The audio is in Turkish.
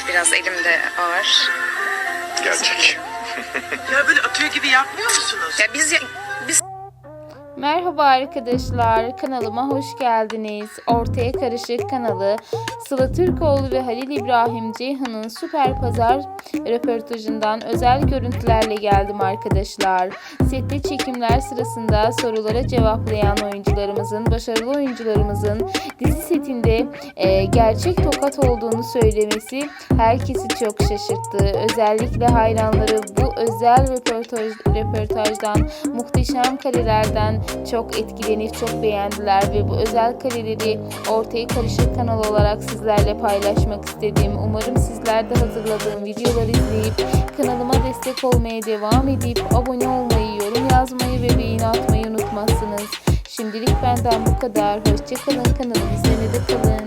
Evet biraz elimde ağır. Gerçek. Ya böyle atıyor gibi yapmıyor musunuz? Ya biz ya, biz Merhaba arkadaşlar, kanalıma hoş geldiniz. Ortaya Karışık kanalı Sıla Türkoğlu ve Halil İbrahim Ceyhan'ın Süper Pazar röportajından özel görüntülerle geldim arkadaşlar. Sette çekimler sırasında sorulara cevaplayan oyuncularımızın, başarılı oyuncularımızın dizi setinde e, gerçek tokat olduğunu söylemesi herkesi çok şaşırttı. Özellikle hayranları bu özel röportaj, röportajdan, muhteşem karelerden çok etkilenip çok beğendiler ve bu özel kareleri ortaya karışık kanal olarak sizlerle paylaşmak istedim. Umarım sizler de hazırladığım videoları izleyip kanalıma destek olmaya devam edip abone olmayı, yorum yazmayı ve beğeni atmayı unutmazsınız. Şimdilik benden bu kadar. Hoşçakalın kanalım izlemede kalın.